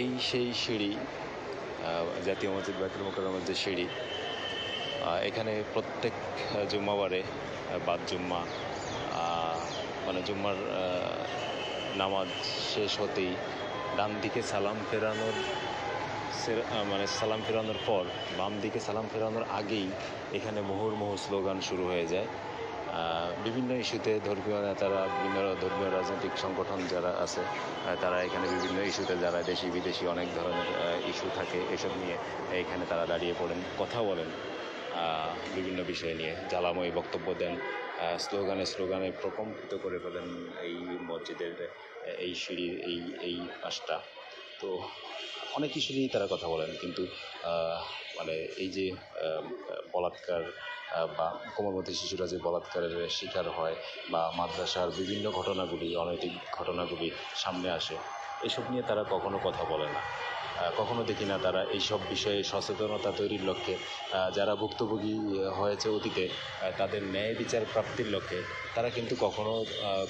এই সেই সিঁড়ি জাতীয় মসজিদ বায়তুল মোকাররমের যে সিঁড়ি এখানে প্রত্যেক জুম্মাবারে বাদ জুম্মা মানে জুম্মার নামাজ শেষ হতেই ডান দিকে সালাম ফেরানোর মানে সালাম ফেরানোর পর বাম দিকে সালাম ফেরানোর আগেই এখানে মুহুর্মুহু স্লোগান শুরু হয়ে যায়। বিভিন্ন ইস্যুতে ধর্মীয় নেতারা, বিভিন্ন ধর্মীয় রাজনৈতিক সংগঠন যারা আছে তারা এখানে বিভিন্ন ইস্যুতে যারা দেশি বিদেশি অনেক ধরনের ইস্যু থাকে এসব নিয়ে এখানে তারা দাঁড়িয়ে পড়েন, কথা বলেন বিভিন্ন বিষয় নিয়ে। জ্বালাময়ী বক্তব্য দেন স্লোগানে স্লোগানে প্রকম্পিত করে ফেলেন এই মসজিদের, এই সিঁড়ির, এই এই পাশটা। তো অনেক কিছু নিয়েই তারা কথা বলেন, কিন্তু মানে এই যে বলাৎকার বা কোমলমতি শিশুরা যে বলাৎকারের শিকার হয়, বা মাদ্রাসার বিভিন্ন ঘটনাগুলি, অনৈতিক ঘটনাগুলি সামনে আসে, এসব নিয়ে তারা কখনো কথা বলে না। কখনো দেখি না তারা এইসব বিষয়ে সচেতনতা তৈরির লক্ষ্যে যারা ভুক্তভোগী হয়েছে অতীতে তাদের ন্যায় বিচার প্রাপ্তির লক্ষ্যে, তারা কিন্তু কখনো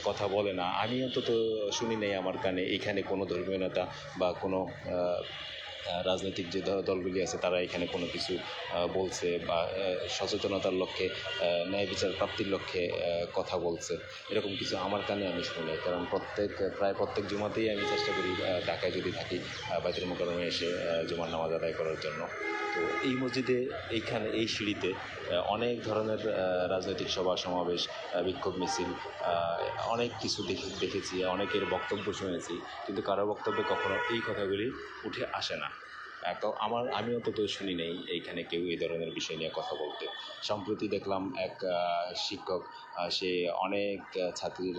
কথা বলে না। আমি অন্তত শুনি নাই আমার কানে, এখানে কোনো ধর্মীয় নেতা বা কোনো রাজনৈতিক যে দলগুলি আছে, তারা এখানে কোনো কিছু বলছে বা সচেতনতার লক্ষ্যে ন্যায় বিচার প্রাপ্তির লক্ষ্যে কথা বলছে এরকম কিছু আমার কানে আমি শুনি। কারণ প্রত্যেক, প্রায় প্রত্যেক জুমাতেই আমি চেষ্টা করি ঢাকায় যদি থাকি বাইতুল মোকারমে এসে জুমার নামাজ আদায় করার জন্য তো এই মসজিদে, এইখানে, এই সিঁড়িতে অনেক ধরনের রাজনৈতিক সভা, সমাবেশ বিক্ষোভ মিছিল অনেক কিছু দেখে, দেখেছি, অনেকের বক্তব্য শুনেছি, কিন্তু কারও বক্তব্যে কখনো এই কথাগুলি উঠে আসে না তো আমার, আমি অন্তত শুনি নেই এইখানে কেউ এই ধরনের বিষয় নিয়ে কথা বলতে। সম্প্রতি দেখলাম এক শিক্ষক সে অনেক ছাত্রীর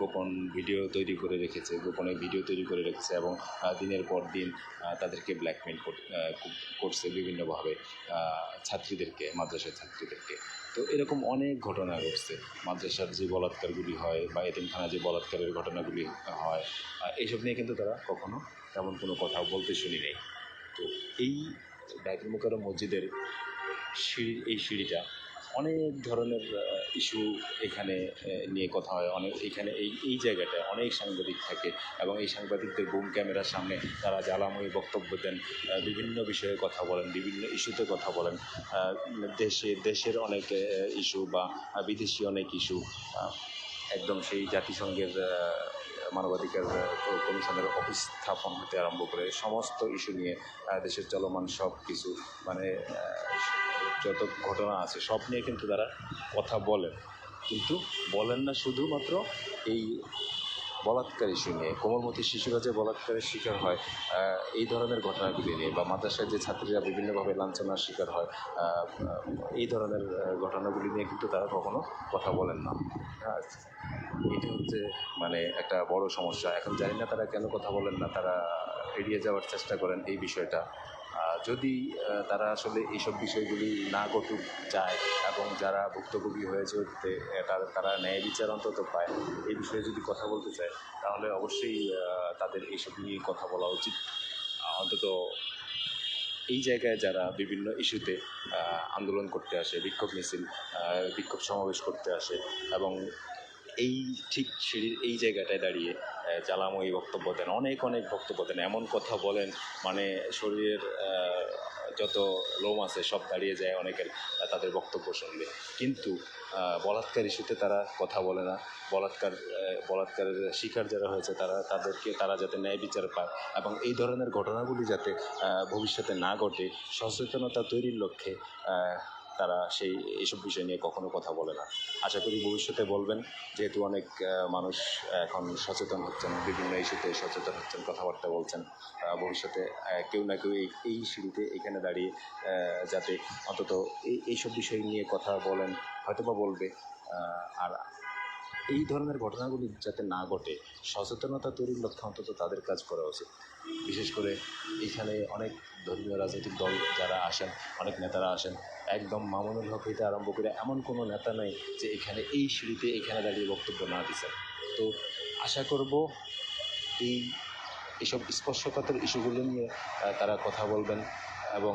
গোপন ভিডিও তৈরি করে রেখেছে, গোপনে ভিডিও তৈরি করে রেখেছে এবং দিনের পর দিন তাদেরকে ব্ল্যাকমেল করছে বিভিন্নভাবে ছাত্রীদেরকে, মাদ্রাসার ছাত্রীদেরকে। তো এরকম অনেক ঘটনা ঘটছে। মাদ্রাসার যে বলাৎকারগুলি হয় বা এতিমখানা যে বলাৎকারের ঘটনাগুলি হয় এইসব নিয়ে কিন্তু তারা কখনো তেমন কোনো কথা বলতে শুনি নেই। তো এই বাইতুল মোকাররম মসজিদের সিঁড়ি, এই সিঁড়িটা অনেক ধরনের ইস্যু এখানে নিয়ে কথা হয়। অনেক এখানে এই এই জায়গাটায় অনেক সাংবাদিক থাকে এবং এই সাংবাদিকদের বুম ক্যামেরার সামনে তারা জ্বালাময়ী বক্তব্য দেন বিভিন্ন বিষয়ে কথা বলেন, বিভিন্ন ইস্যুতে কথা বলেন। দেশে, দেশের অনেক ইস্যু বা বিদেশি অনেক ইস্যু একদম সেই জাতিসংঘের মানবাধিকার কমিশনের অফিস স্থাপন হতে আরম্ভ করে সমস্ত ইস্যু নিয়ে দেশের চলমান সব কিছু মানে যত ঘটনা আছে সব নিয়ে কিন্তু তারা কথা বলেন। কিন্তু বলেন না শুধুমাত্র এই বলাৎকার শুনে কোমলমতি শিশুরা যে বলাৎকারের শিকার হয় এই ধরনের ঘটনাগুলি নিয়ে, বা মাদ্রাসায় যে ছাত্রীরা বিভিন্নভাবে লাঞ্ছনার শিকার হয় এই ধরনের ঘটনাগুলি নিয়ে কিন্তু তারা কখনো কথা বলেন না। এটি হচ্ছে মানে একটা বড় সমস্যা। এখন জানি না তারা কেন কথা বলেন না, তারা এড়িয়ে যাওয়ার চেষ্টা করেন এই বিষয়টা। যদি তারা আসলে এইসব বিষয়গুলি না ঘটুক চায় এবং যারা ভুক্তভোগী হয়েছে ওতে তারা ন্যায় বিচার অন্তত পায়, এই বিষয়ে যদি কথা বলতে চায়, তাহলে অবশ্যই তাদের এইসব নিয়ে কথা বলা উচিত। অন্তত এই জায়গায় যারা বিভিন্ন ইস্যুতে আন্দোলন করতে আসে, বিক্ষোভ মিছিল বিক্ষোভ সমাবেশ করতে আসে এবং এই ঠিক সিঁড়ির এই জায়গাটায় দাঁড়িয়ে জ্বালাময়ী বক্তব্য দেন, অনেক অনেক বক্তব্য দেন। এমন কথা বলেন মানে শরীরের যত লোম আছে সব দাঁড়িয়ে যায় অনেকের তাদের বক্তব্য শুনলে। কিন্তু বলাৎকার ইস্যুতে তারা কথা বলে না। বলাৎকার বলাৎকারের শিকার যারা হয়েছে, তারা, তাদেরকে তারা যাতে ন্যায় বিচার পায় এবং এই ধরনের ঘটনাগুলি যাতে ভবিষ্যতে না ঘটে, সচেতনতা তৈরির লক্ষ্যে তারা সেই, এইসব বিষয় নিয়ে কখনো কথা বলে না। আশা করি ভবিষ্যতে বলবেন, যেহেতু অনেক মানুষ এখন সচেতন হচ্ছেন, বিভিন্ন ইস্যুতে সচেতন হচ্ছেন, কথাবার্তা বলছেন ভবিষ্যতে কেউ না কেউ এই সিঁড়িতে এখানে দাঁড়িয়ে যাতে অন্তত এই, এইসব বিষয় নিয়ে কথা বলেন হয়তো বা বলবে আর এই ধরনের ঘটনাগুলি যাতে না ঘটে, সচেতনতা তৈরির লক্ষ্যে অন্তত তাদের কাজ করা উচিত। বিশেষ করে এখানে অনেক ধর্মীয় রাজনৈতিক দল যারা আসেন, অনেক নেতারা আসেন একদম মামুনুল হক হইতে আরম্ভ করে এমন কোনো নেতা নেই যে এখানে এই সিঁড়িতে এখানে দাঁড়িয়ে বক্তব্য না দিচ্ছেন তো আশা করব এই এসব স্পর্শকাতর ইস্যুগুলো নিয়ে তারা কথা বলবেন এবং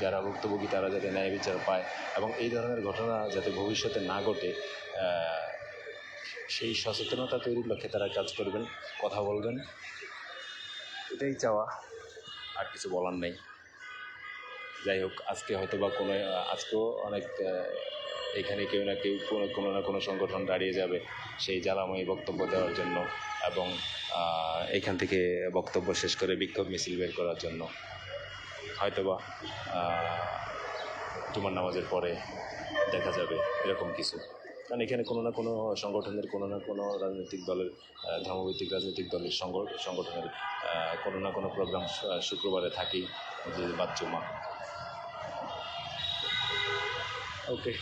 যারা ভুক্তভোগী তারা যাতে ন্যায় বিচার পায় এবং এই ধরনের ঘটনা যাতে ভবিষ্যতে না ঘটে সেই সচেতনতা তৈরির লক্ষ্যে তারা কাজ করবেন, কথা বলবেন। এটাই চাওয়া, আর কিছু বলার নেই। যাই হোক, আজকে হয়তো বা কোনো আজকেও অনেক এখানে কেউ না কেউ কোনো কোনো না কোনো সংগঠন দাঁড়িয়ে যাবে সেই জ্বালাময়ী বক্তব্য দেওয়ার জন্য এবং এখান থেকে বক্তব্য শেষ করে বিক্ষোভ মিছিল বের করার জন্য। হয়তোবা জুমার নামাজের পরে দেখা যাবে এরকম কিছু। কারণ এখানে কোনো না কোনো সংগঠনের, কোনো না কোনো রাজনৈতিক দলের ধর্মভিত্তিক রাজনৈতিক দলের সংগঠনের কোনো না কোনো প্রোগ্রাম শুক্রবারে থাকেই বাদ জুমা। Okay.